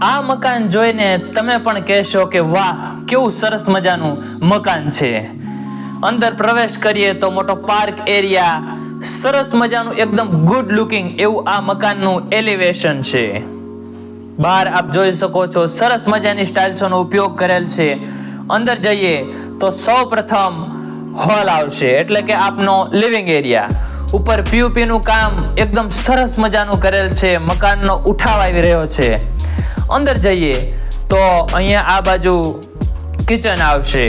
આ મકાન જોઈને તમે પણ કહેશો કે વાહ, કેવું સરસ મજાનું મકાન છે. અંદર પ્રવેશ કરીએ તો મોટો પાર્ક એરિયા, સરસ મજાનું એકદમ ગુડ લુકિંગ એવું આ મકાનનું એલિવેશન છે. બહાર આપ જોઈ શકો છો સરસ મજાની સ્ટાઇલ્સોનો ઉપયોગ કરેલ છે. અંદર જઈએ તો સૌ પ્રથમ હોલ આવશે, એટલે કે આપનો લિવિંગ એરિયા ઉપર પીયુપી નું કામ એકદમ સરસ મજાનું કરેલ છે, મકાનનો ઉઠાવ આવી રહ્યો છે. અંદર જઈએ, તો અહીંયા આ બાજુ કિચન આવશે.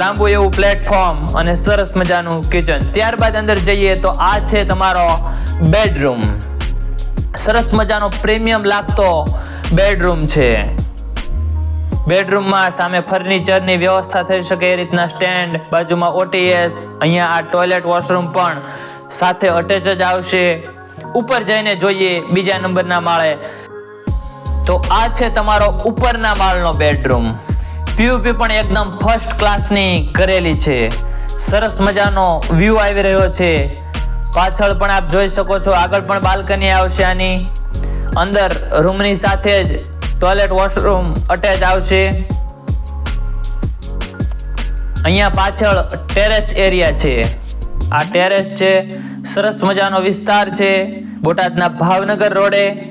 લાંબુ એવું પ્લેટફોર્મ અને સરસ મજાનું કિચન ત્યારબાદ અંદર જઈએ, તો આ છે તમારો બેડરૂમ સરસ મજાનો પ્રીમિયમ લાગતો બેડરૂમ છે. બેડરૂમમાં સામે ફર્નિચરની વ્યવસ્થા થઈ શકે એ રીતના સ્ટેન્ડ બાજુમાં ઓટીએસ અહીંયા આ ટોયલેટ વોશરૂમ પણ સાથે અટેચ જ આવશે. ઉપર જઈને જોઈએ બીજા નંબરના માળે. તો આ છે તમારો ઉપરના માળનો બેડરૂમ. પીયુપી પણ એકદમ ફર્સ્ટ ક્લાસની કરેલી છે. સરસ મજાનો વ્યૂ આવી રહ્યો છે. પાછળ પણ આપ જોઈ શકો છો, આગળ પણ બાલ્કની આવશે આની. અંદર રૂમની સાથે જ ટોયલેટ વોશરૂમ અટેચ આવશે. અહીંયા પાછળ ટેરેસ એરિયા છે. આ ટેરેસ છે. સરસ મજાનો વિસ્તાર છે. બોટાદના ભાવનગર રોડે.